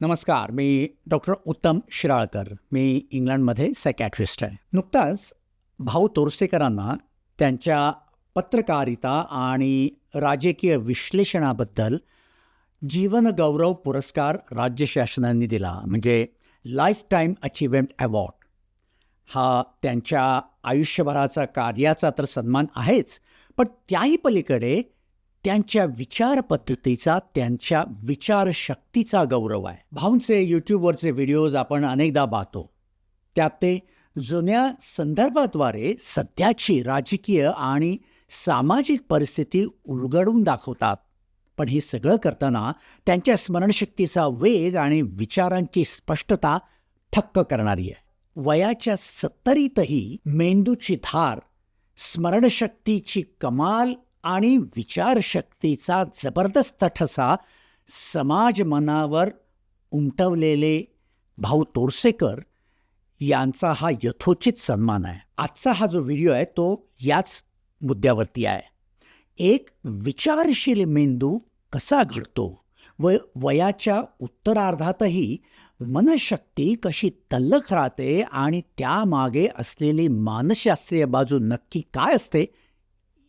नमस्कार मी डॉक्टर उत्तम शिराळकर. मी इंग्लंडमध्ये सायकॅट्रिस्ट आहे. नुकताच भाऊ तोरसेकरांना त्यांच्या पत्रकारिता आणि राजकीय विश्लेषणाबद्दल जीवनगौरव पुरस्कार राज्य शासनाने दिला म्हणजे लाईफ टाईम अचिव्हमेंट अवॉर्ड हा त्यांच्या आयुष्यभराचा कार्याचा तर सन्मान आहेच पण त्याही पलीकडे त्यांच्या विचार पद्धतीचा त्यांच्या विचारशक्तीचा गौरव आहे. भाऊंचे यूट्यूबवरचे व्हिडिओज आपण अनेकदा पाहतो. त्यात ते जुन्या संदर्भाद्वारे सध्याची राजकीय आणि सामाजिक परिस्थिती उलगडून दाखवतात. पण हे सगळं करताना त्यांच्या स्मरणशक्तीचा वेग आणि विचारांची स्पष्टता थक्क करणारी आहे. वयाच्या सत्तरीतही मेंदूची धार स्मरणशक्तीची कमाल आणि विचारशक्तीचा जबरदस्त ठसा समाज मनावर उमटवलेले भाऊ तोरसेकर यांचा हा यथोचित सन्मान आहे. आजचा हा जो व्हिडिओ आहे तो याच मुद्द्यावरती आहे. एक विचारशील मेंदू कसा घडतो? व वयाच्या उत्तरार्धातही मनशक्ती कशी तल्लख राहते आणि त्यामागे असलेली मानसशास्त्रीय बाजू नक्की काय असते?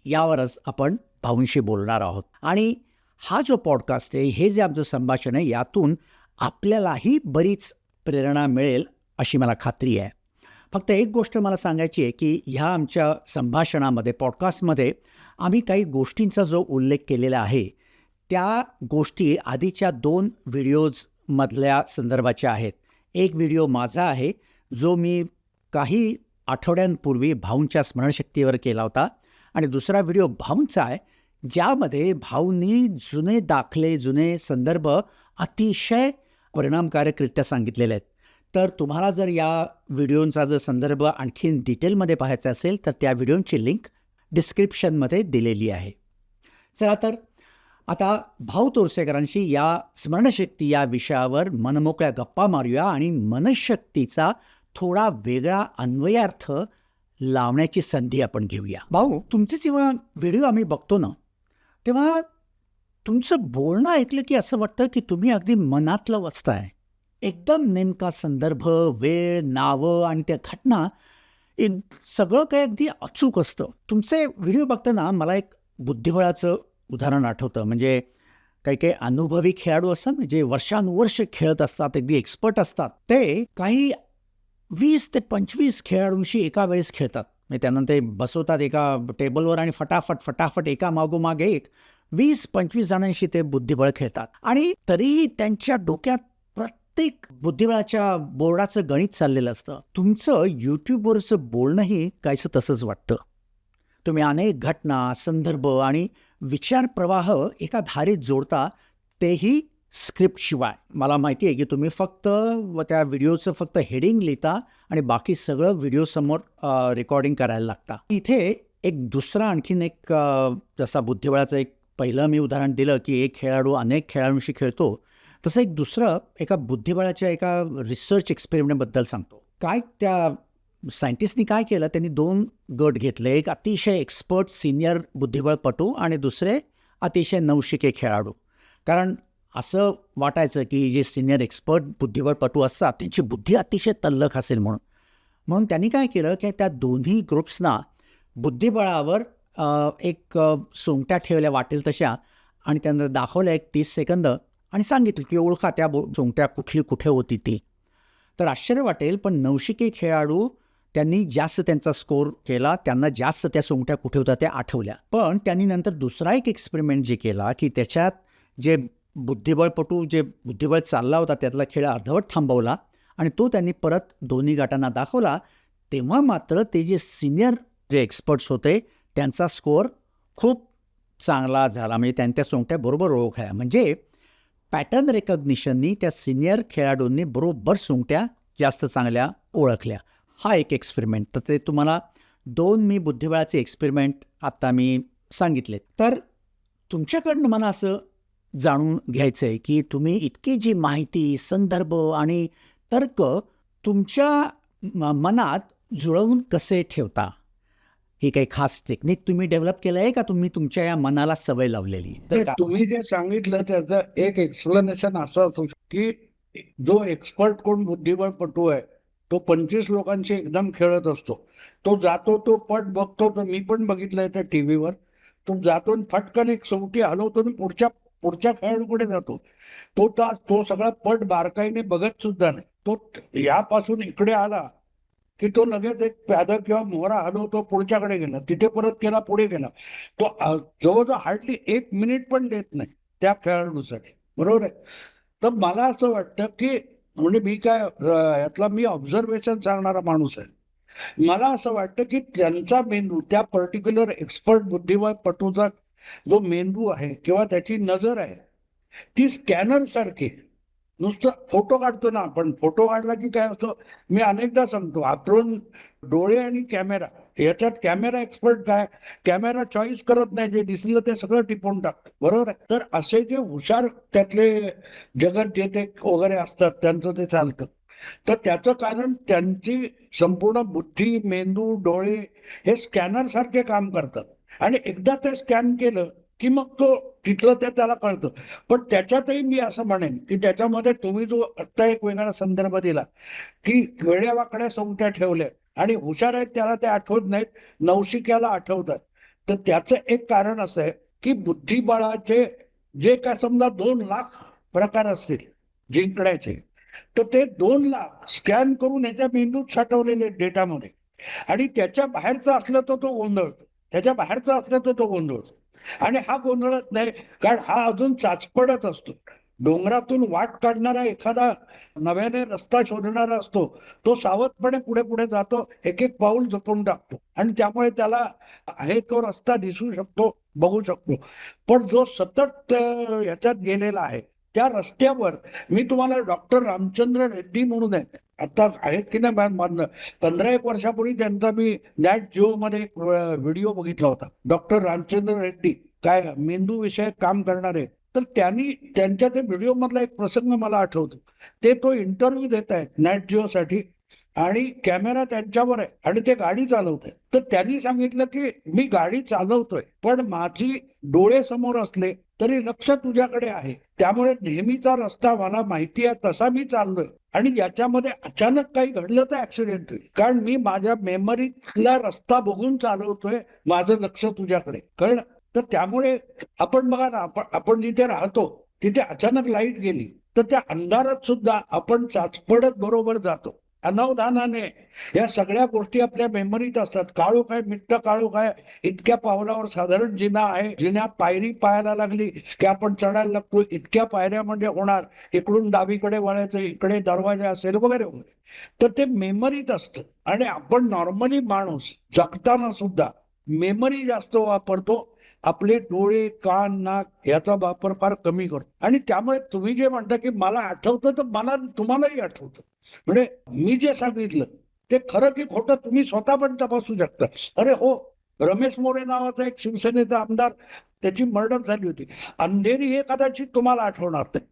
यावरच आपण भाऊंशी बोलणार आहोत. आणि हा जो पॉडकास्ट आहे हे जे आमचं संभाषण आहे यातून आपल्यालाही बरीच प्रेरणा मिळेल अशी मला खात्री आहे. फक्त एक गोष्ट मला सांगायची आहे की ह्या आमच्या संभाषणामध्ये पॉडकास्टमध्ये आम्ही काही गोष्टींचा जो उल्लेख केलेला आहे त्या गोष्टी आधीच्या दोन व्हिडिओजमधल्या संदर्भाच्या आहेत. एक व्हिडिओ माझा आहे जो मी काही आठवड्यांपूर्वी भाऊंच्या स्मरणशक्तीवर केला होता. आणि दुसरा व्हिडिओ भाऊंचा आहे ज्यामध्ये भाऊंनी जुने दाखले जुने संदर्भ अतिशय परिणामकारकरित्या सांगितलेले आहेत. तर तुम्हाला जर या व्हिडिओंचा जर संदर्भ आणखीन डिटेलमध्ये पाहायचा असेल तर त्या व्हिडिओंची लिंक डिस्क्रिप्शनमध्ये दिलेली आहे. चला तर आता भाऊ तोरसेकरांशी या स्मरणशक्ती या विषयावर मनमोकळ्या गप्पा मारूया आणि मनशक्तीचा थोडा वेगळा अन्वयार्थ लावण्याची संधी आपण घेऊया. भाऊ तुमचे जेव्हा व्हिडिओ आम्ही बघतो ना तेव्हा तुमचं बोलणं ऐकलं की असं वाटतं की तुम्ही अगदी मनातलं वाचताय एकदम नेमका संदर्भ वेळ नावं आणि त्या घटना एक सगळं काही अगदी अचूक असतं. तुमचे व्हिडिओ बघताना मला एक बुद्धिबळाचं उदाहरण आठवतं. म्हणजे काही काही अनुभवी खेळाडू असतात जे वर्षानुवर्ष खेळत असतात अगदी एक्सपर्ट असतात. ते काही वीस ते पंचवीस खेळाडूंशी एका वेळेस खेळतात. म्हणजे त्यांना ते बसवतात एका टेबलवर आणि फटाफट फटाफट एका मागोमाग एक वीस पंचवीस जणांशी ते बुद्धिबळ खेळतात. आणि तरीही त्यांच्या डोक्यात प्रत्येक बुद्धिबळाच्या बोर्डाचं गणित चाललेलं असतं. तुमचं यूट्यूबवरचं बोलणंही काहीसं तसंच वाटतं. तुम्ही अनेक घटना संदर्भ आणि विचार प्रवाह एका धारीत जोडता तेही स्क्रिप्टशिवाय मला माहिती आहे की तुम्ही फक्त त्या व्हिडिओचं फक्त हेडिंग लिहिता आणि बाकी सगळं व्हिडिओसमोर रेकॉर्डिंग करायला लागता. इथे एक दुसरा आणखीन एक जसा बुद्धिबळाचं एक पहिलं मी उदाहरण दिलं की एक खेळाडू अनेक खेळाडूंशी खेळतो तसं एक दुसरं एका बुद्धिबळाच्या एका रिसर्च एक्सपेरिमेंटबद्दल सांगतो. काय त्या सायंटिस्टनी काय केलं त्यांनी दोन गट घेतले. एक अतिशय एक्सपर्ट सिनियर बुद्धिबळपटू आणि दुसरे अतिशय नवशिके खेळाडू. कारण असं वाटायचं की जे सिनियर एक्सपर्ट बुद्धिबळपटू असतात त्यांची बुद्धी अतिशय तल्लख असेल म्हणून. म्हणून त्यांनी काय केलं की त्या दोन्ही ग्रुप्सना बुद्धिबळावर एक सुंगट्या सोंगट्या ठेवल्या वाटेल तशा आणि त्यांना दाखवल्या एक तीस सेकंद आणि सांगितलं की ओळखा त्या बो सोंगट्या कुठली कुठे होती ती. तर आश्चर्य वाटेल पण नवशिके खेळाडू त्यांनी जास्त त्यांचा स्कोर केला त्यांना जास्त त्या सोंगट्या कुठे होत्या त्या आठवल्या. पण त्यांनी नंतर दुसरा एक एक्सपेरिमेंट जे केला की त्याच्यात जे बुद्धिबळपटू जे बुद्धिबळ चालला होता त्यातला खेळ अर्धवट थांबवला आणि तो त्यांनी परत दोन्ही गटांना दाखवला. तेव्हा मात्र ते जे सिनियर जे एक्सपर्ट्स होते त्यांचा स्कोअर खूप चांगला झाला. म्हणजे त्यांच्या सोंगट्या बरोबर ओळखल्या म्हणजे पॅटर्न रेकग्निशननी त्या सिनियर खेळाडूंनी बरोबर सोंगट्या जास्त चांगल्या ओळखल्या. हा एक एक्सपेरिमेंट. तर ते तुम्हाला दोन मी बुद्धिबळाचे एक्सपेरिमेंट आत्ता मी सांगितले तर तुमच्याकडनं मला असं जाणून घ्यायचं आहे की तुम्ही इतकी जी माहिती संदर्भ आणि तर्क तुमच्या मनात जुळवून कसे ठेवता? ही काही खास टेक्निक तुम्ही डेव्हलप केलं आहे का? तुम्ही तुमच्या या मनाला सवय लावलेली तर तुम्ही जे सांगितलं त्याचं एक एक्सप्लेनेशन असं असू की जो एक्सपर्ट कोण बुद्धिबळपटू आहे तो पंचवीस लोकांशी एकदम खेळत असतो. तो जातो तो पट बघतो. तर मी पण बघितलंय त्या टीव्हीवर तो जातो आणि फटकन एक सवटी हलवतो आणि पुढच्या पुढच्या खेळाडूकडे जातो? तो तास तो सगळा पट बारकाईने बघत सुद्धा नाही. तो यापासून इकडे आला की तो लगेच एक प्यादा किंवा मोहरा हलवतो पुढच्याकडे गेला तिथे परत केला पुढे गेला तो जवळजवळ हार्डली एक मिनिट पण देत नाही त्या खेळाडूसाठी. बरोबर आहे? तर मला असं वाटतं की म्हणजे मी काय यातला मी ऑब्झर्वेशन सांगणारा माणूस आहे. मला असं वाटतं की त्यांचा मेंदू त्या पर्टिक्युलर एक्सपर्ट बुद्धिबळ पटूचा जो मेंदू आहे किंवा त्याची नजर आहे ती स्कॅनर सारखी नुसतं फोटो काढतो ना आपण फोटो काढला की काय असतो मी अनेकदा सांगतो आतून डोळे आणि कॅमेरा याच्यात कॅमेरा एक्सपर्ट काय? कॅमेरा चॉईस करत नाही जे दिसलं ते सगळं टिपून टाकतं बरोबर आहे? तर असे जे हुशार त्यातले जगत जे ते वगैरे असतात त्यांचं ते चालतं. तर त्याचं कारण त्यांची संपूर्ण बुद्धी मेंदू डोळे हे स्कॅनर सारखे काम करतात. आणि एकदा ते स्कॅन केलं की मग तो तिथलं ते त्याला कळतं. पण त्याच्यातही मी असं म्हणेन की त्याच्यामध्ये तुम्ही जो आत्ता एक वेगळा संदर्भ दिला की वेड्या वाकड्या ठेवल्या आणि हुशार आहेत त्याला ते आठवत नाहीत नवशिक्याला आठवतात. तर त्याचं एक कारण असं आहे की बुद्धिबळाचे जे काय समजा दोन लाख प्रकार असतील जिंकण्याचे तर ते दोन लाख स्कॅन करून याच्या मेंदूत साठवलेले डेटामध्ये. आणि त्याच्या बाहेरचा असलं तर तो गोंधळतो. त्याच्या बाहेरचा असला तर तो गोंधळ. आणि हा गोंधळत नाही कारण हा अजून चाचपडत असतो. डोंगरातून वाट काढणारा एखादा नव्याने रस्ता शोधणारा असतो तो सावधपणे पुढे पुढे जातो एक एक पाऊल जपून टाकतो. आणि त्यामुळे त्याला आहे तो रस्ता दिसू शकतो बघू शकतो. पण जो सतत ह्याच्यात याच्यात गेलेला आहे त्या रस्त्यावर मी तुम्हाला डॉक्टर रामचंद्र रेड्डी म्हणून आहेत आता आहेत की नाही मा- पंधरा एक वर्षापूर्वी त्यांचा मी नॅट जिओ मध्ये एक व्हिडिओ बघितला होता. डॉक्टर रामचंद्र रेड्डी काय मेंदू विषयक काम करणारे. तर त्यांनी त्यांच्या त्या व्हिडिओ मधला एक प्रसंग मला आठवतो. ते तो इंटरव्ह्यू देत आहेत नॅट जिओ साठी आणि कॅमेरा त्यांच्यावर आहे आणि ते गाडी चालवत आहे तर त्यांनी सांगितलं की मी गाडी चालवतोय पण माझी डोळे समोर असले तरी लक्ष तुझ्याकडे आहे. त्यामुळे नेहमीचा रस्ता मला माहिती आहे तसा मी चाललोय. आणि याच्यामध्ये अचानक काही घडलं तर ऍक्सिडेंट होईल. कारण मी माझ्या मेमरीतला रस्ता बघून चालवतोय माझं लक्ष तुझ्याकडे. कळलं? तर त्यामुळे आपण बघा ना आपण आपण जिथे राहतो तिथे अचानक लाइट गेली तर त्या अंधारात सुद्धा आपण चाचपडत बरोबर जातो. अनावधानाने या सगळ्या गोष्टी आपल्या मेमरीत असतात. काळू काय मिट्ट काळू काय इतक्या पावलावर साधारण जिना आहे. जिन्या पायरी पाहायला लागली की आपण चढायला लागतो. इतक्या पायऱ्या म्हणजे होणार. इकडून डावीकडे वळायचं इकडे दरवाजा असेल वगैरे वगैरे. तर ते मेमरीत असतं. आणि आपण नॉर्मली माणूस जगताना सुद्धा मेमरी जास्त वापरतो. आपले डोळे कान नाक याचा वापर फार कमी करतो. आणि त्यामुळे तुम्ही जे म्हणता की मला आठवतं तर मला तुम्हालाही आठवतं. म्हणजे मी जे सांगितलं ते खरं की खोटं तुम्ही स्वतः पण तपासू शकता. अरे हो रमेश मोरे नावाचा एक शिवसेनेचा आमदार त्याची मर्डर झाली होती. अंधेरी हे कदाचित तुम्हाला आठवणार नाही.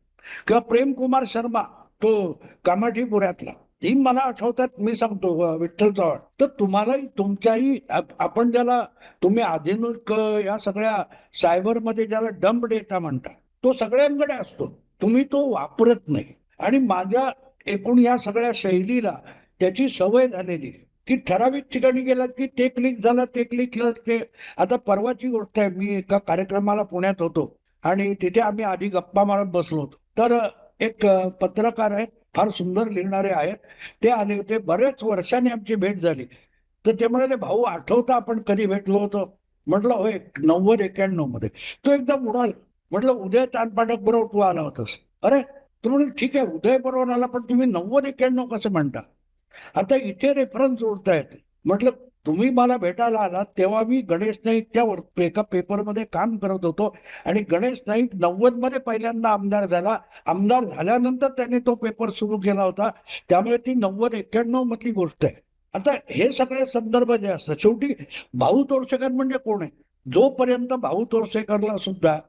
किंवा प्रेम कुमार शर्मा तो कामाठीपुऱ्यातला. ती मला आठवतात मी सांगतो विठ्ठल चव्हाण. तर तुम्हालाही तुमच्याही आपण ज्याला तुम्ही आधुनिक या सगळ्या सायबरमध्ये ज्याला डंप डेटा म्हणता तो सगळ्यांकडे असतो. तुम्ही तो वापरत नाही. आणि माझ्या एकूण या सगळ्या शैलीला त्याची सवय झालेली की ठराविक ठिकाणी गेलात की ते क्लिक झालं ते क्लिक केलं ते आता परवाची गोष्ट आहे मी एका कार्यक्रमाला पुण्यात होतो आणि तिथे आम्ही आधी गप्पा मारत बसलो होतो. तर एक पत्रकार आहेत फार सुंदर लिहिणारे आहेत. ते आले होते बरेच वर्षांनी आमची भेट झाली. तर ते म्हणाले भाऊ आठवतं आपण कधी भेटलो होतो? म्हटलं होय नव्वद एक्याण्णवमध्ये. तो एकदम उडाला. म्हटलं उदय तानपाठक बरोबर तू आला होतास. अरे तू म्हणजे ठीक आहे उदय बरोबर आला पण तुम्ही नव्वद एक्क्याण्णव कसं म्हणता? आता इथे रेफरन्स जोडतायत म्हटलं तुम्ही मला भेटायला आलात तेव्हा मी गणेश नाईकच्या वर- एका पेपरमध्ये काम करत होतो. आणि गणेश नाईक नव्वदमध्ये पहिल्यांदा आमदार झाला. आमदार झाल्यानंतर त्याने तो पेपर सुरू केला होता. त्यामुळे ती नव्वद एक्क्याण्णव मधली गोष्ट आहे. आता हे सगळे संदर्भ जे असतात शेवटी भाऊ तोरसेकर म्हणजे कोण आहे? जोपर्यंत भाऊ तोरसेकरला सुद्धा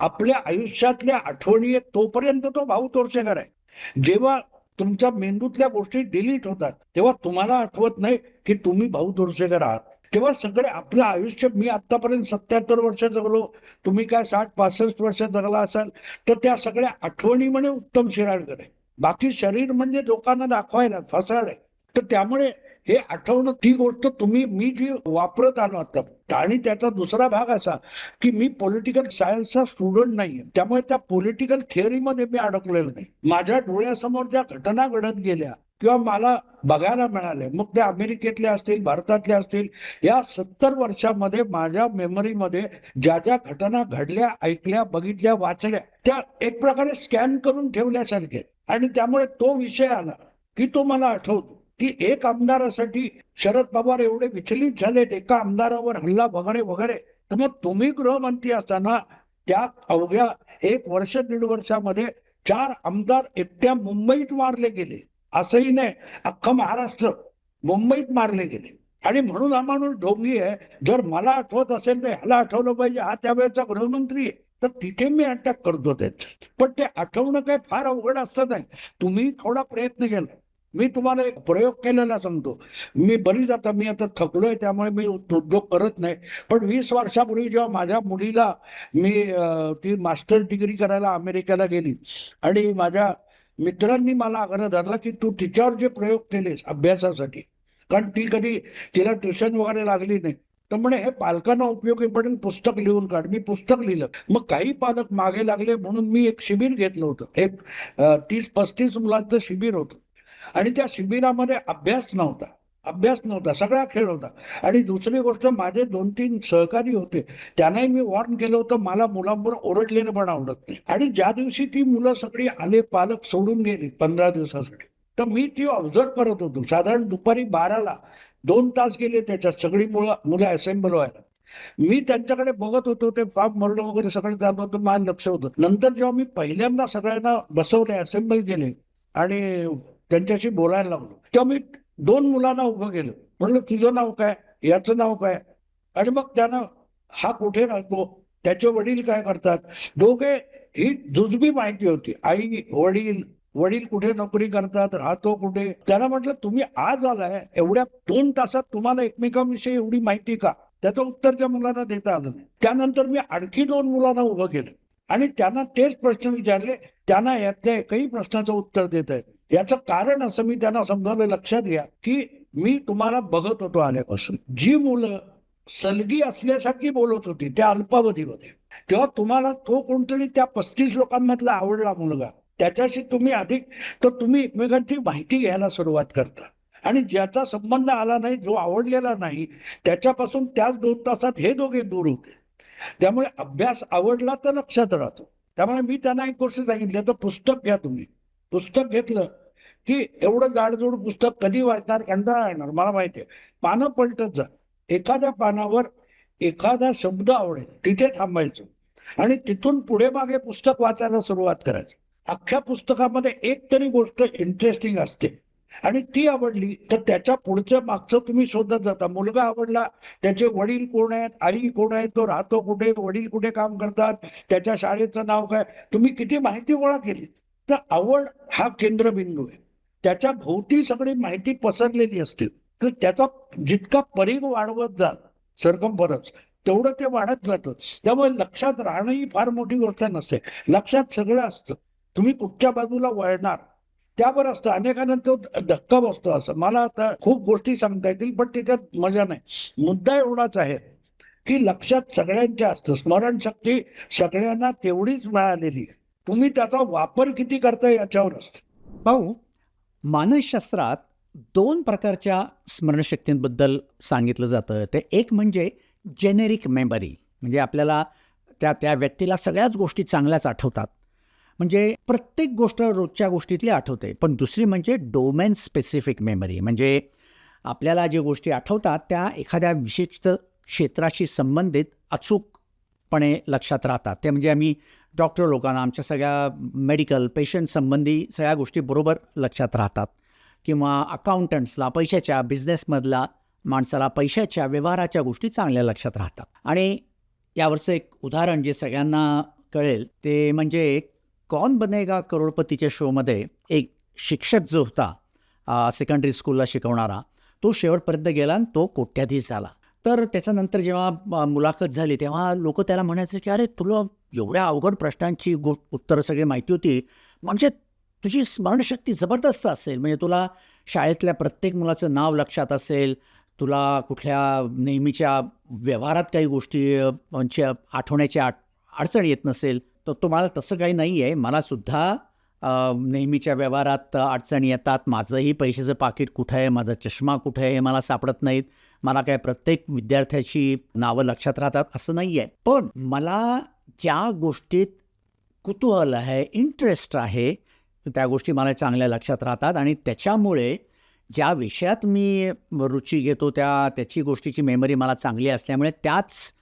आपल्या आयुष्यातल्या आठवणी आहेत तोपर्यंत तो भाऊ तोरसेकर आहे. जेव्हा तुमच्या मेंदूतल्या गोष्टी डिलीट होतात. तेव्हा तुम्हाला आठवत नाही की तुम्ही भाऊ दोरसेकर आहात. तेव्हा सगळे आपलं आयुष्य मी आतापर्यंत सत्याहत्तर वर्ष जगलो. तुम्ही काय साठ पासष्ट वर्ष जगला असाल तर त्या सगळ्या आठवणी म्हणे उत्तम शिराडकर आहे. बाकी शरीर म्हणजे लोकांना दाखवायला फसाड आहे तर त्यामुळे हे आठवणं ती गोष्ट तुम्ही मी जी वापरत आलो आता आणि त्याचा दुसरा भाग असा की मी पॉलिटिकल सायन्सचा स्टुडंट नाहीये. त्यामुळे त्या पॉलिटिकल थिअरीमध्ये मी अडकलेलो नाही. माझ्या डोळ्यासमोर ज्या घटना घडत गेल्या किंवा मला बघायला मिळाले मग ते अमेरिकेतले असतील भारतातले असतील या सत्तर वर्षामध्ये माझ्या मेमरीमध्ये ज्या ज्या घटना घडल्या ऐकल्या बघितल्या वाचल्या त्या एक प्रकारे स्कॅन करून ठेवल्यासारखे आणि त्यामुळे तो विषय आला की तो मला आठवतो. की एक आमदारासाठी शरद पवार एवढे विचलित झालेत एका आमदारावर हल्ला वगैरे वगैरे. तर मग तुम्ही गृहमंत्री असताना त्या अवघ्या एक वर्ष दीड वर्षामध्ये चार आमदार एकट्या मुंबईत मारले गेले. असंही नाही अख्खा महाराष्ट्र मुंबईत मारले गेले. आणि म्हणून हा माणूस ढोंगी आहे जर मला आठवत असेल तर ह्याला आठवलं पाहिजे हा त्यावेळेचा गृहमंत्री आहे. तर तिथे मी अटॅक करतो त्याच्यात. पण ते आठवणं काही फार अवघड असतं नाही. तुम्ही थोडा प्रयत्न केला. मी तुम्हाला एक प्रयोग केलेला सांगतो. मी बरीच आता मी आता थकलोय त्यामुळे मी उद्योग करत नाही. पण वीस वर्षापूर्वी जेव्हा माझ्या मुलीला मी ती मास्टर डिग्री करायला अमेरिकेला गेली आणि माझ्या मित्रांनी मला आग्रह धरला की तू तिच्यावर जे प्रयोग केलेस अभ्यासासाठी कारण ती कधी तिला ट्युशन वगैरे लागली नाही. तर म्हणे हे पालकांना उपयोगी पडेल पुस्तक लिहून काढ मी पुस्तक लिहिलं. मग काही पालक मागे लागले म्हणून मी एक शिबिर घेतलं होतं. एक तीस पस्तीस मुलांचं शिबिर होतं. आणि त्या शिबिरामध्ये अभ्यास नव्हता. अभ्यास नव्हता. सगळा खेळ होता. आणि दुसरी गोष्ट माझे दोन तीन सहकारी होते. त्यांनाही मी वॉर्न केलं होतं मला मुलांवर ओरडलेलं पण आवडत नाही. आणि ज्या दिवशी ती मुलं सगळी आले पालक सोडून गेली पंधरा दिवसासाठी तर मी ती ऑब्झर्व करत होतो. साधारण दुपारी बाराला दोन तास गेले त्याच्यात सगळी मुलं मुलं असेंबल व्हायला. मी त्यांच्याकडे बघत होतो ते फॉर्म मरणं वगैरे सगळं चालू होतं माझं लक्ष होतं. नंतर जेव्हा मी पहिल्यांदा सगळ्यांना बसवले असेंबल केले आणि त्यांच्याशी बोलायला लागलो तेव्हा मी दोन मुलांना उभं केलं. म्हटलं तुझं नाव काय? याचं नाव काय? आणि मग त्यानं हा कुठे राहतो? त्याचे वडील काय करतात? दोघे ही जुजबी माहिती होती. आई वडील वडील कुठे नोकरी करतात राहतो कुठे? त्याला म्हटलं तुम्ही आज आलाय एवढ्या दोन तासात तुम्हाला एकमेकांविषयी एवढी माहिती का? त्याचं उत्तर त्या मुलांना देता आलं नाही. त्यानंतर मी आणखी दोन मुलांना उभं केलं. आणि त्यांना तेच प्रश्न विचारले. त्यांना यातल्या एकही प्रश्नाचं उत्तर देत आहेत याचं कारण असं मी त्यांना समजावलं लक्षात घ्या की मी तुम्हाला बघत होतो आल्यापासून. जी मुलं सलगी असल्यासारखी बोलत होती त्या अल्पावधीमध्ये तेव्हा तुम्हाला तो कोणतरी त्या पस्तीस लोकांमधला आवडला मुलगा. त्याच्याशी तुम्ही अधिक तर तुम्ही एकमेकांची माहिती घ्यायला सुरुवात करता. आणि ज्याचा संबंध आला नाही जो आवडलेला नाही त्याच्यापासून त्याच दोन तासात हे दोघे दूर होते. त्यामुळे अभ्यास आवडला तर लक्षात राहतो. त्यामुळे मी त्यांना एक गोष्ट सांगितली तर पुस्तक घ्या तुम्ही. पुस्तक घेतलं की एवढं जाडजूड पुस्तक कधी वाचणार कंटाळा येणार? मला माहिती आहे. पानं पलटत जा. एखाद्या पानावर एखादा शब्द आवडेल तिथे थांबायचं. आणि तिथून पुढे मागे पुस्तक वाचायला सुरुवात करायची. अख्ख्या पुस्तकामध्ये एक तरी गोष्ट इंटरेस्टिंग असते. आणि ती आवडली तर त्याच्या पुढचं मागचं तुम्ही शोधत जाता. मुलगा आवडला त्याचे वडील कोण आहेत आई कोण आहेत तो राहतो कुठे वडील कुठे काम करतात त्याच्या शाळेचं नाव काय? तुम्ही किती माहिती गोळा केली? तर आवड हा केंद्रबिंदू आहे. त्याच्या भोवती सगळी माहिती पसरलेली असते. तर त्याचा जितका परीघ वाढवत जाल सरकमफरन्स तेवढं ते वाढत जातं. त्यामुळे लक्षात राहणं ही फार मोठी गोष्ट नसते. लक्षात सगळं असतं. तुम्ही कुठच्या बाजूला वळणार? त्यावर असतं. अनेकांना तो धक्का बसतो असं. मला आता खूप गोष्टी सांगता येतील पण त्याच्यात मजा नाही. मुद्दा एवढाच आहे की लक्षात सगळ्यांच्या असतं. स्मरणशक्ती सगळ्यांना तेवढीच मिळालेली आहे. तुम्ही त्याचा वापर किती करता याच्यावर असतं भाऊ मानसशास्त्रात दोन प्रकारच्या स्मरणशक्तींबद्दल सांगितलं जातं. ते एक म्हणजे जेनेरिक मेमरी म्हणजे आपल्याला त्या त्या व्यक्तीला सगळ्याच गोष्टी चांगल्याच आठवतात. म्हणजे प्रत्येक गोष्ट रोजच्या गोष्टीतली आठवते पण दुसरी म्हणजे डोमेन स्पेसिफिक मेमरी म्हणजे आपल्याला जे गोष्टी आठवतात त्या एखाद्या विशिष्ट क्षेत्राशी संबंधित अचूकपणे लक्षात राहतात. ते म्हणजे आम्ही डॉक्टर लोकांना आमच्या सगळ्या मेडिकल पेशंट संबंधी सगळ्या गोष्टी बरोबर लक्षात राहतात. किंवा अकाउंटंट्सला पैशाच्या बिझनेसमधला माणसाला पैशाच्या व्यवहाराच्या गोष्टी चांगल्या लक्षात राहतात. आणि यावरचं एक उदाहरण जे सगळ्यांना कळेल ते म्हणजे कॉन बनेगा करोडपतीच्या शोमध्ये एक शिक्षक जो होता सेकंडरी स्कूलला शिकवणारा तो शेवटपर्यंत गेला आणि तो कोट्याधीश झाला. तर त्याच्यानंतर जेव्हा मुलाखत झाली तेव्हा लोक त्याला म्हणायचे की अरे तुला एवढ्या अवघड प्रश्नांची गो उत्तरं सगळी माहिती होती. म्हणजे तुझी स्मरणशक्ती जबरदस्त असेल. म्हणजे तुला शाळेतल्या प्रत्येक मुलाचं नाव लक्षात असेल. तुला कुठल्या नेहमीच्या व्यवहारात काही गोष्टी म्हणजे आठवण्याची आठ अडचण येत नसेल तर तुम्हाला तसं काही नाही आहे मलासुद्धा नेहमीच्या व्यवहारात अडचणी येतात. माझंही पैशाचं पाकिट कुठं आहे? माझा चष्मा कुठं आहे? हे मला सापडत नाहीत. मला काय प्रत्येक विद्यार्थ्याची नावं लक्षात राहतात असं नाही आहे पण मला ज्या गोष्टीत कुतूहल आहे इंटरेस्ट आहे त्या गोष्टी मला चांगल्या लक्षात राहतात आणि त्याच्यामुळे ज्या विषयात मी रुची घेतो त्या त्याची गोष्टीची मेमरी मला चांगली असल्यामुळे त्याच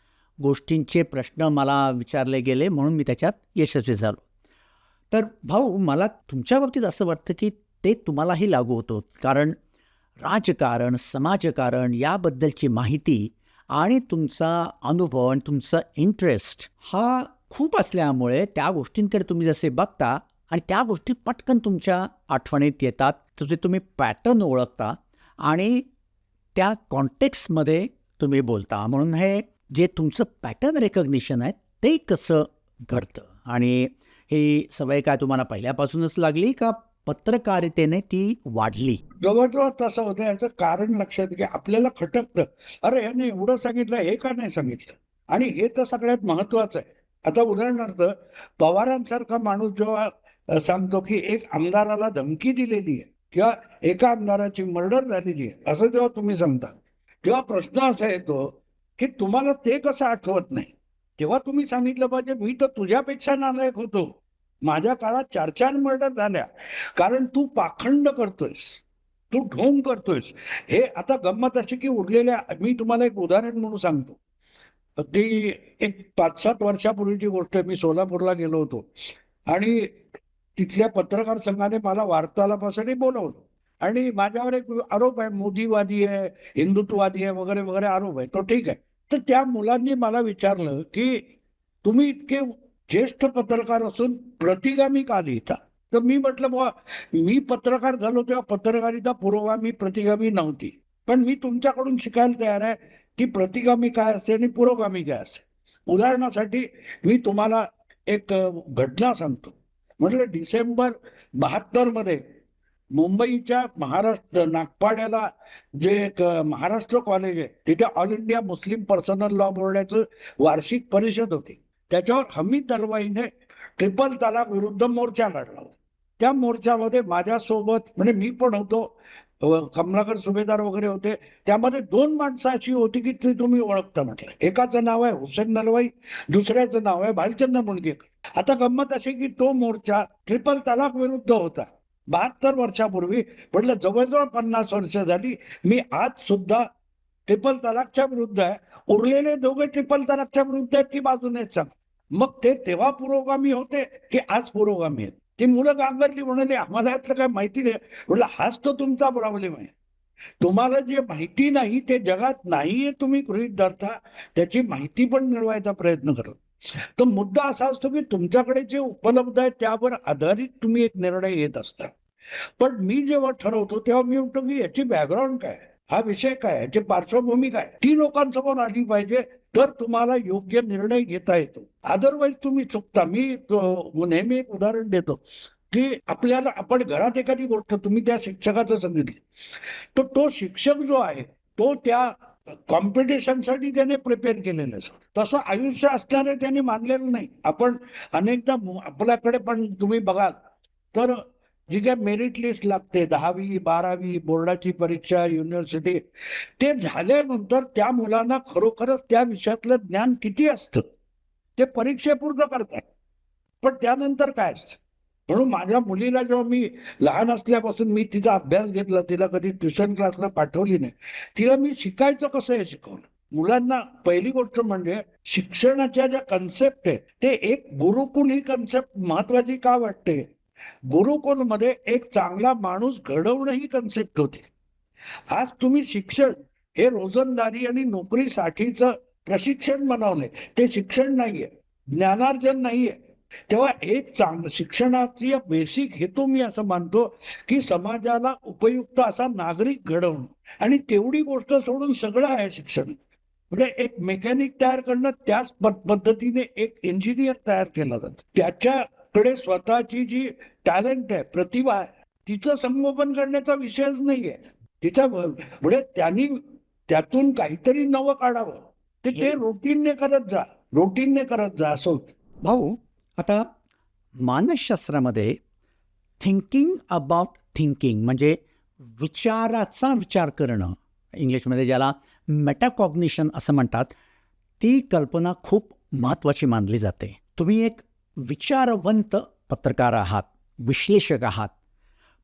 गोष्टींचे प्रश्न मला विचारले गेले म्हणून मी त्याच्यात यशस्वी झालो. तर भाऊ मला तुमच्या बाबतीत असं वाटतं की ते तुम्हालाही लागू होतं. कारण राजकारण समाजकारण याबद्दलची माहिती आणि तुमचा अनुभव आणि तुमचा इंटरेस्ट हा खूप असल्यामुळे त्या गोष्टींकडे तुम्ही जसे बघता आणि त्या गोष्टी पटकन तुमच्या आठवणीत येतात. तुझे तुम्ही पॅटर्न ओळखता आणि त्या कॉन्टेक्स्टमध्ये तुम्ही बोलता. म्हणून हे जे तुमचं पॅटर्न रेकग्निशन आहे ते कसं घडतं? आणि ही सवय काय तुम्हाला पहिल्यापासूनच लागली का पत्रकारितेने ती वाढली. जवळजवळ तसं होतं याचं कारण लक्षात घ्या. आपल्याला खटकतं. अरे याने एवढं सांगितलं हे का नाही सांगितलं? आणि हे तर सगळ्यात महत्वाचं आहे. आता उदाहरणार्थ पवारांसारखा माणूस जेव्हा सांगतो की एक आमदाराला धमकी दिलेली आहे किंवा एका आमदाराची मर्डर झालेली आहे असं जेव्हा तुम्ही सांगता तेव्हा प्रश्न असा येतो की तुम्हाला ते कसं आठवत नाही? तेव्हा तुम्ही सांगितलं पाहिजे मी तर तुझ्यापेक्षा नालायक होतो. माझ्या काळात चार चार मर्डर झाल्या. कारण तू पाखंड करतोयस. तू ढोंग करतोयस. हे आता गंमत अशी की उरलेल्या मी तुम्हाला एक उदाहरण म्हणून सांगतो. ती एक पाच सात वर्षापूर्वीची गोष्ट मी सोलापूरला गेलो होतो. आणि तिथल्या पत्रकार संघाने मला वार्तालापासाठी बोलवलं. आणि माझ्यावर एक आरोप आहे. मोदीवादी आहे हिंदुत्ववादी आहे वगैरे वगैरे आरोप आहे. तो ठीक आहे. तर त्या मुलांनी मला विचारलं की तुम्ही इतके ज्येष्ठ पत्रकार असून प्रतिगामी का लिहिता? तर मी म्हटलं बुवा मी पत्रकार झालो तेव्हा पत्रकारिता पुरोगामी प्रतिगामी नव्हती. पण मी तुमच्याकडून शिकायला तयार आहे की प्रतिगामी काय असते आणि पुरोगामी काय असते उदाहरणासाठी मी तुम्हाला एक घटना सांगतो. म्हटलं डिसेंबर बहात्तरमध्ये मुंबईच्या महाराष्ट्र नागपाड्याला जे एक महाराष्ट्र कॉलेज आहे तिथे all India Muslim personal law बोर्डाचं वार्षिक परिषद होती. त्याच्यावर हमीद दरवाईने ट्रिपल तलाक विरुद्ध मोर्चा काढला होता. त्या मोर्चामध्ये माझ्यासोबत म्हणजे मी पण होतो कमलाकर सुभेदार वगैरे होते. त्यामध्ये दोन माणसं अशी होती की ती तुम्ही ओळखता म्हटलं. एकाचं नाव आहे हुसेन नलवाई दुसऱ्याचं नाव आहे भालचंद मुणगेकर आता गंमत अशी की तो मोर्चा ट्रिपल तलाक विरुद्ध होता. बहात्तर वर्षापूर्वी म्हटलं जवळजवळ पन्नास वर्ष झाली मी आज सुद्धा ट्रिपल तलाकच्या विरुद्ध आहे. उरलेले दोघे ट्रिपल तलाकच्या विरुद्ध आहेत की बाजूनेच सांग? मग ते तेव्हा पुरोगामी होते की आज पुरोगामी आहेत. ती मुलं गांगरली म्हणाली आम्हाला यातलं काय माहिती नाही. म्हटलं हाच तर तुमचा प्रॉब्लेम आहे. तुम्हाला जे माहिती नाही ते जगात नाहीये तुम्ही गृहित धरता. त्याची माहिती पण मिळवायचा प्रयत्न करत तर मुद्दा असा असतो की तुमच्याकडे जे उपलब्ध आहे त्यावर आधारित तुम्ही एक निर्णय घेत असता. पण मी जेव्हा ठरवतो तेव्हा मी म्हणतो की याची बॅकग्राऊंड काय? हा विषय काय याची पार्श्वभूमी काय ती लोकांसमोर आली पाहिजे तर तुम्हाला योग्य निर्णय घेता येतो. अदरवाईज तुम्ही चुकता. मी नेहमी एक उदाहरण देतो की आपल्याला आपण घरात एखादी गोष्ट तुम्ही त्या शिक्षकाचं सांगितली. तर तो शिक्षक जो आहे तो त्या कॉम्पिटिशनसाठी त्याने प्रिपेअर केलेलं असतं तसं आयुष्य असणारे त्याने मानलेलं नाही. आपण अनेकदा आपल्याकडे पण तुम्ही बघाल तर जी काय मेरिट लिस्ट लागते दहावी बारावी बोर्डाची परीक्षा युनिव्हर्सिटी ते झाल्यानंतर त्या मुलांना खरोखरच त्या विषयातलं ज्ञान किती असतं? ते परीक्षेपुरतं करतात. पण त्यानंतर काय असतं? म्हणून माझ्या मुलीला जेव्हा मी लहान असल्यापासून मी तिचा अभ्यास घेतला तिला कधी ट्युशन क्लासला पाठवली नाही तिला मी शिकायचं कसं हे शिकवलं? मुलांना पहिली गोष्ट म्हणजे शिक्षणाच्या ज्या कन्सेप्ट आहे ते एक गुरुकुल ही कन्सेप्ट महत्वाची का वाटते? गुरुकुलमध्ये एक चांगला माणूस घडवणं ही कन्सेप्ट होती. आज तुम्ही शिक्षण हे रोजंदारी आणि नोकरीसाठीचं प्रशिक्षण बनवले ते शिक्षण नाहीये ज्ञानार्जन नाहीये. तेव्हा एक चांग शिक्षणाची बेसिक हेतू मी असं मानतो की समाजाला उपयुक्त असा नागरिक घडवणं. आणि तेवढी गोष्ट सोडून सगळं आहे शिक्षण. म्हणजे एक मेकॅनिक तयार करणं त्याच पद्धतीने एक इंजिनियर तयार केला जातो. त्याच्या कडे स्वतःची जी टॅलेंट आहे प्रतिभा आहे तिचं संगोपन करण्याचा विषयच नाहीये. तिच्या पुढे त्यांनी त्यातून काहीतरी नवं काढावं. ते ते रुटीनने करत जा रुटीनने करत जा असं भाऊ आता मानसशास्त्रामध्ये थिंकिंग अबाउट थिंकिंग म्हणजे विचाराचा विचार करणं इंग्लिशमध्ये ज्याला मेटाकॉग्निशन असं म्हणतात ती कल्पना खूप महत्त्वाची मानली जाते. तुम्ही एक विचारवंत पत्रकार आहात विश्लेषक आहात.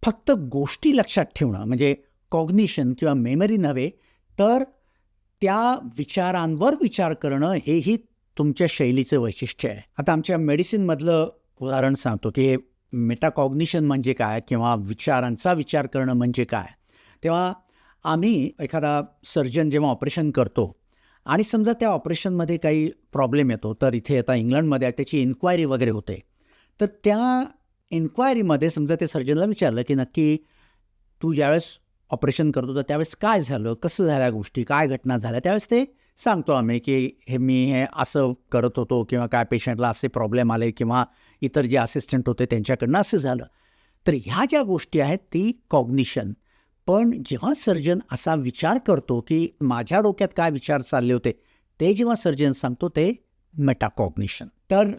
फक्त गोष्टी लक्षात ठेवणं म्हणजे कॉग्निशन किंवा मेमरी नव्हे तर त्या विचारांवर विचार करणं हेही तुमच्या शैलीचं वैशिष्ट्य आहे. आता आमच्या मेडिसिनमधलं उदाहरण सांगतो की मेटाकॉग्निशन म्हणजे काय किंवा विचारांचा विचार करणं म्हणजे काय. तेव्हा आम्ही एखादा सर्जन जेव्हा ऑपरेशन करतो आणि समजा त्या ऑपरेशनमध्ये काही प्रॉब्लेम येतो तर इथे आता इंग्लंडमध्ये त्याची इन्क्वायरी वगैरे होते. तर त्या इन्क्वायरीमध्ये समजा ते सर्जनला विचारलं की नक्की तू ज्यावेळेस ऑपरेशन करतो तर त्यावेळेस काय झालं कसं झाल्या गोष्टी काय घटना झाल्या त्यावेळेस ते सांगतो आम्ही की हे मी हे असं करत होतो किंवा काय पेशंटला असे प्रॉब्लेम आले किंवा इतर जे असिस्टंट होते त्यांच्याकडनं असं झालं. तर ह्या ज्या गोष्टी आहेत ती कॉग्निशन. पण जेव्हा सर्जन असा विचार करतो की माझ्या डोक्यात काय विचार चालले होते ते जेव्हा सर्जन सांगतो ते मेटाकॉग्निशन तर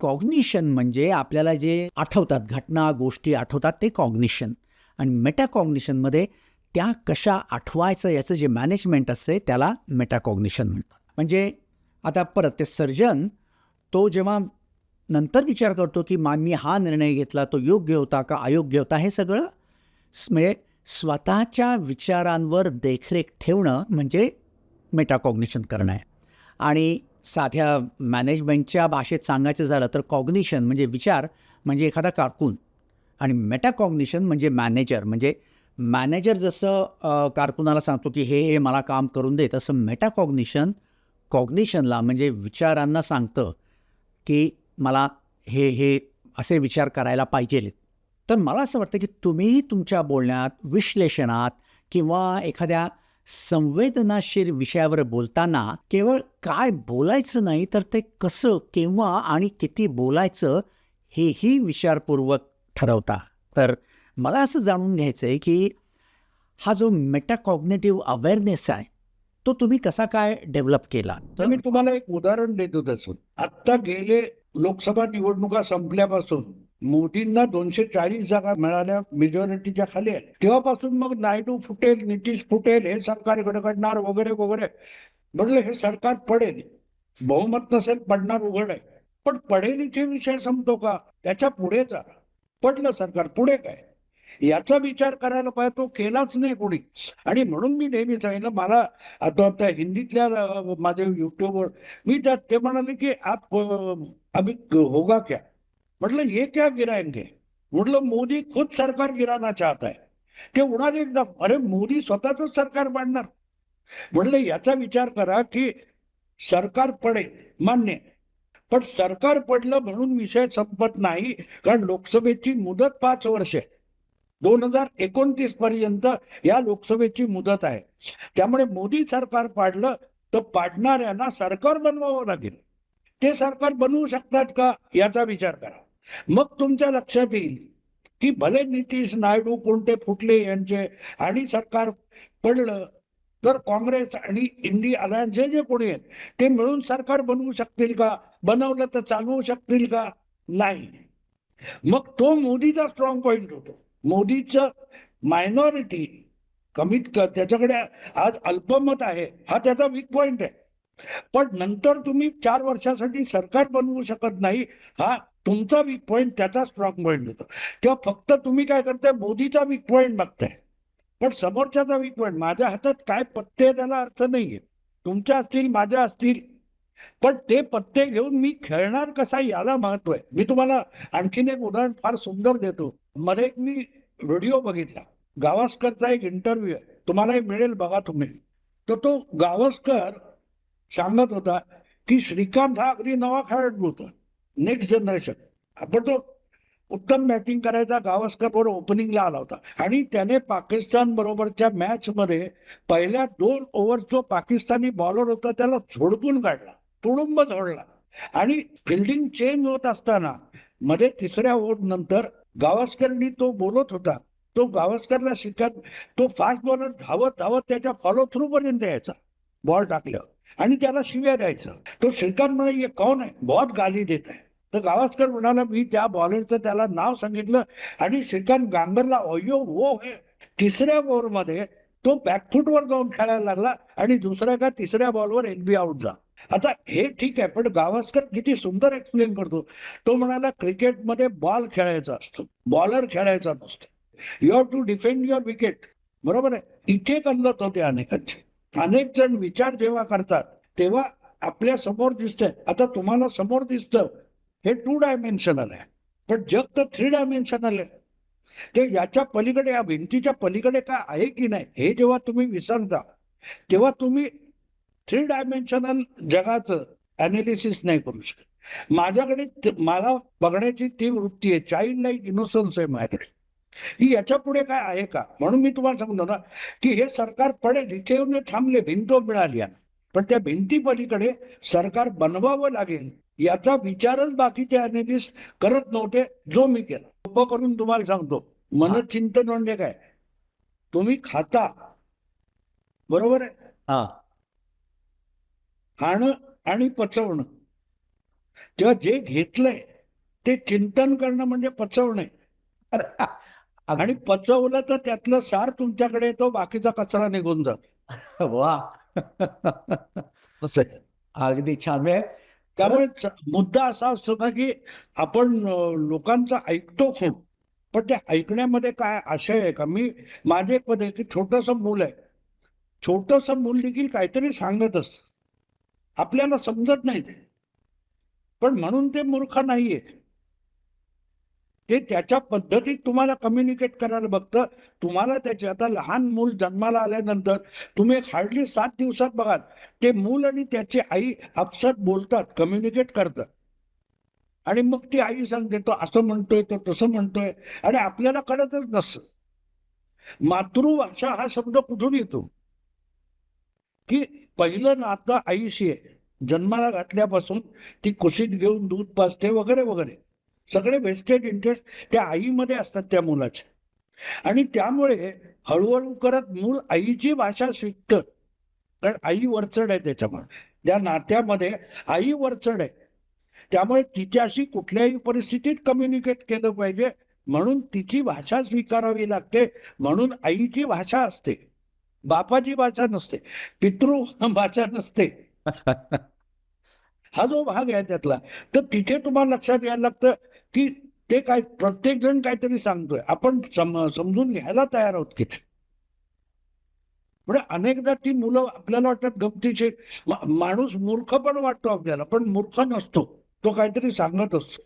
कॉग्निशन म्हणजे आपल्याला जे आठवतात घटना गोष्टी आठवतात ते कॉग्निशन आणि मेटाकॉग्निशनमध्ये त्या कशा आठवायचं याचं जे मॅनेजमेंट असते त्याला मेटाकॉग्निशन म्हणतात. म्हणजे आता परत ते सर्जन तो जेव्हा नंतर विचार करतो की मा मी हा निर्णय घेतला तो योग्य होता का अयोग्य होता हे सगळं म्हणजे स्वतःच्या विचारांवर देखरेख ठेवणं म्हणजे मेटाकॉग्निशन करणं आहे. आणि साध्या मॅनेजमेंटच्या भाषेत सांगायचं झालं तर कॉग्निशन म्हणजे विचार म्हणजे एखादा कारकून. आणि मेटाकॉग्निशन म्हणजे मॅनेजर म्हणजे मॅनेजर जसं कारकुनाला सांगतो की हे हे मला काम करून दे तसं मेटाकॉग्निशन कॉग्निशनला म्हणजे विचारांना सांगतं की मला हे हे असे विचार करायला पाहिजेत तर मला असं वाटतं की तुम्ही तुमच्या बोलण्यात विश्लेषणात किंवा एखाद्या संवेदनाशील विषयावर बोलताना केवळ काय बोलायचं नाही तर ते कसं केव्हा आणि किती बोलायचं हेही विचारपूर्वक ठरवता. तर मला असं जाणून घ्यायचं आहे की हा जो मेटाकॉग्नेटिव्ह अवेअरनेस आहे तो तुम्ही कसा काय डेव्हलप केला? तर मी तुम्हाला एक उदाहरण देतो तसं. आत्ता गेले लोकसभा निवडणुका संपल्यापासून मोदींना दोनशे चाळीस जागा मिळाल्या मेजॉरिटीच्या खाली. आल्या तेव्हापासून मग नायडू फुटेल नितीश फुटेल हे सरकार घडघडणार वगैरे वगैरे. म्हटलं हे सरकार पडेल. बहुमत नसेल पडणार उघड. आहे पण पडेलीचे विषय संपतो का? त्याच्या पुढे जा. पडलं सरकार पुढे काय? याचा विचार करायला पाहिजे तो केलाच नाही कोणी. आणि म्हणून मी नेहमी सांगितलं मला आता त्या हिंदीतल्या माझ्या युट्यूबवर मी त्यात ते म्हणाले की आप अभी होगा क्या? म्हटलं ये क्या गिराएंगे? म्हटलं मोदी खुद सरकार गिराना चाहत आहे ते उडाले एकदम अरे मोदी स्वतःच सरकार पाडणार म्हटलं याचा विचार करा की सरकार पडेल मान्य. पण सरकार पडलं म्हणून विषय संपत नाही कारण लोकसभेची मुदत पाच वर्ष आहे. दोन हजार एकोणतीस पर्यंत या लोकसभेची मुदत आहे. त्यामुळे मोदी सरकार पाडलं तर पाडणाऱ्यांना सरकार बनवावं लागेल. ते सरकार बनवू शकतात का? याचा विचार करा. मग तुमच्या लक्षात येईल की भले नितीश नायडू कोणते फुटले यांचे आणि सरकार पडलं तर काँग्रेस आणि इंडी अलायन्स जे जे कोणी आहेत ते मिळून सरकार बनवू शकतील का? बनवलं तर चालवू शकतील का? नाही. मग तो मोदीचा स्ट्रॉंग पॉइंट होतो. मोदीचं मायनॉरिटी कमीत त्याच्याकडे आज अल्पमत आहे. हा त्याचा वीक पॉइंट आहे. पण नंतर तुम्ही चार वर्षासाठी सरकार बनवू शकत नाही हा तुमचा वीक पॉईंट त्याचा स्ट्रॉंग पॉईंट होतो. तेव्हा फक्त तुम्ही काय करताय मोदीचा वीक पॉईंट बघताय. पण समोरच्याचा वीक पॉईंट माझ्या हातात काय पत्ते त्याला अर्थ नाहीये. तुमच्या असतील माझ्या असतील. पण ते पत्ते घेऊन मी खेळणार कसा याला महत्त्व आहे. मी तुम्हाला आणखीन एक उदाहरण फार सुंदर देतो. मध्ये एक मी व्हिडिओ बघितला. गावस्करचा एक इंटरव्ह्यू आहे. तुम्हालाही मिळेल बघा तुम्ही. तर तो गावस्कर सांगत होता की श्रीकांत हा अगदी नवा खेळाडू होता. नेक्स्ट जनरेशन आपण तो उत्तम बॅटिंग करायचा गावस्कर बरोबर ओपनिंगला आला होता. आणि त्याने पाकिस्तान बरोबरच्या मॅच मध्ये पहिल्या दोन ओव्हर जो पाकिस्तानी बॉलर होता त्याला झोडपून काढला. तुडुंब झोडला आणि फिल्डिंग चेंज होत असताना मध्ये तिसऱ्या ओव्हर नंतर गावस्करनी तो बोलत होता. तो गावस्करला शिकत तो फास्ट बॉलर धावत धावत त्याच्या फॉलो थ्रू पर्यंत यायचा. बॉल टाकल्यावर. आणि त्याला शिव्या द्यायचं. तो श्रीकांत म्हणे "ये कौन आहे बहुत गाली देत आहे तर गावस्कर म्हणाला मी त्या बॉलरचं त्याला नाव सांगितलं आणि श्रीकांत गांगरला अयो वो हे. तिसऱ्या ओव्हरमध्ये तो बॅकफुटवर जाऊन खेळायला लागला आणि दुसऱ्या का तिसऱ्या बॉलवर एनबी आउट झाला. आता हे ठीक आहे पण गावस्कर किती सुंदर एक्सप्लेन करतो. तो म्हणाला क्रिकेटमध्ये बॉल खेळायचा असतो. बॉलर खेळायचा नसतो. You have to defend your wicket बरोबर आहे? इथे कल्लत होते अनेकांचे. अनेक जण विचार जेव्हा करतात तेव्हा आपल्यासमोर दिसतंय. आता तुम्हाला समोर दिसतं हे टू डायमेन्शनल आहे. पण जग तर थ्री डायमेन्शनल आहे. ते याच्या पलीकडे या भिंतीच्या पलीकडे काय आहे की नाही हे जेव्हा तुम्ही विसरता तेव्हा तुम्ही थ्री डायमेन्शनल जगाचं अनालिसिस नाही करू शकत. माझ्याकडे मला बघण्याची ती वृत्ती आहे. चाइल्ड लाईक इनोसन्स आहे माझ्याकडे. ही याच्यापुढे काय आहे का? म्हणून मी तुम्हाला सांगतो ना की हे सरकार पडेल इथे येऊन थांबले भिंत मिळाली. पण त्या भिंती पलीकडे सरकार बनवावं लागेल याचा विचारच बाकीचे अनालिस्ट करत नव्हते जो मी केला. सोपं करून तुम्हाला सांगतो मनचिंतन म्हणजे काय? तुम्ही खाता. बरोबर आहे? हा. खाणं आणि पचवणं. तेव्हा जे घेतलंय ते चिंतन करणं म्हणजे पचवणे आणि पचवलं तर त्यातलं सार तुमच्याकडे येतो बाकीचा कचरा निघून जातो. वा. आहे. अगदी छान. म्हणजे त्यामुळे मुद्दा असा असतो ना की आपण लोकांचं ऐकतो खूप पण त्या ऐकण्यामध्ये काय आशय आहे का? मी माझे एक पद आहे की छोटस मूल आहे. छोटस मूल देखील काहीतरी सांगत असत. आपल्याला समजत नाही ते. पण म्हणून ते मूर्ख नाहीये. ते त्याच्या पद्धतीत तुम्हाला कम्युनिकेट करायला बघतं. तुम्हाला त्याचे आता लहान मूल जन्माला आल्यानंतर तुम्ही एक हार्डली सात दिवसात बघाल ते मूल आणि त्याची आई आपसात बोलतात कम्युनिकेट करतात. आणि मग ती आई सांगते तो असं म्हणतोय तो तसं म्हणतोय. आणि आपल्याला कळतच नसतं. मातृभाषा हा शब्द कुठून येतो? की पहिलं नातं आईशी आहे. जन्माला घातल्यापासून ती कुशीत घेऊन दूध पाजते वगैरे वगैरे. सगळे वेस्टेड इंटरेस्ट त्या आईमध्ये असतात त्या मुलाच्या आणि त्यामुळे हळूहळू करत मूल आईची भाषा शिकतं. कारण आई वरचढ आहे त्याच्यामुळे. त्या नात्यामध्ये आई वरचढ आहे. त्यामुळे तिच्याशी कुठल्याही परिस्थितीत कम्युनिकेट केलं पाहिजे. म्हणून तिची भाषा स्वीकारावी लागते. म्हणून आईची भाषा असते. बापाची भाषा नसते. पितृ भाषा नसते. हा जो भाग आहे त्यातला. तर तिथे तुम्हाला लक्षात यायला लागतं. की ते काय प्रत्येक जण काहीतरी सांगतोय. आपण सम- समजून घ्यायला तयार आहोत की म्हणजे अनेकदा ती मुलं आपल्याला वाटतात गमतीचे. मा- माणूस मूर्ख पण वाटतो आपल्याला पण मूर्ख नसतो. तो काहीतरी सांगत असतो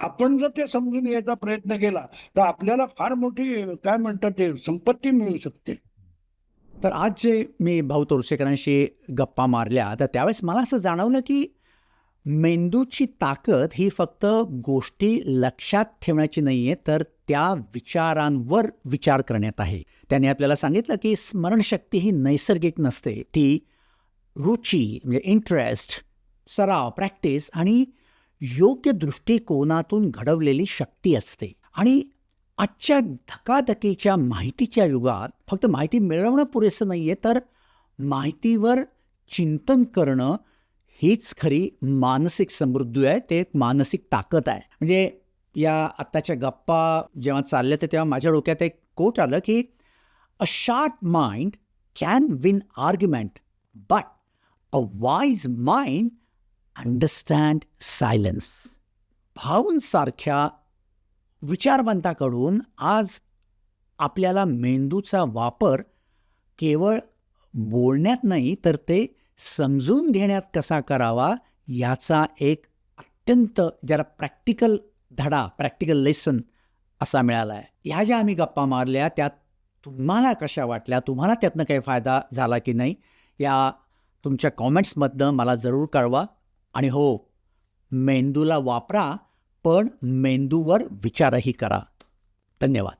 आपण जर ते समजून घ्यायचा प्रयत्न केला तर आपल्याला फार मोठी काय म्हणतात ते संपत्ती मिळू शकते. तर आज जे मी भाऊ तोरसेकरांशी गप्पा मारल्या तर त्यावेळेस मला असं जाणवलं की मेंदूची ताकद ही फक्त गोष्टी लक्षात ठेवण्याची नाही आहे तर त्या विचारांवर विचार करण्यात आहे. त्याने आपल्याला सांगितलं की स्मरणशक्ती ही नैसर्गिक नसते. ती रुची म्हणजे इंटरेस्ट सराव प्रॅक्टिस आणि योग्य दृष्टिकोनातून घडवलेली शक्ती असते. आणि आजच्या धकाधकीच्या माहितीच्या युगात फक्त माहिती मिळवणं पुरेसं नाही आहे तर माहितीवर चिंतन करणं हीच खरी मानसिक समृद्धी आहे ते एक मानसिक ताकद आहे. म्हणजे या आत्ताच्या गप्पा जेव्हा चालल्या तर तेव्हा माझ्या डोक्यात एक कोट आलं की a sharp mind can win argument but a wise mind understand silence भाऊंसारख्या विचारवंताकडून आज आपल्याला मेंदूचा वापर केवळ बोलण्यात नाही तर ते समजून घेण्यात कसा करावा याचा एक अत्यंत जरा प्रॅक्टिकल धडा प्रॅक्टिकल लेसन असा मिळाला आहे ह्या ज्या आम्ही गप्पा मारल्या त्यात तुम्हाला कशा वाटल्या तुम्हाला त्यातनं काही फायदा झाला की नाही या तुमच्या कॉमेंट्समधनं मला जरूर कळवा. आणि हो मेंदूला वापरा पण मेंदूवर विचारही करा. धन्यवाद.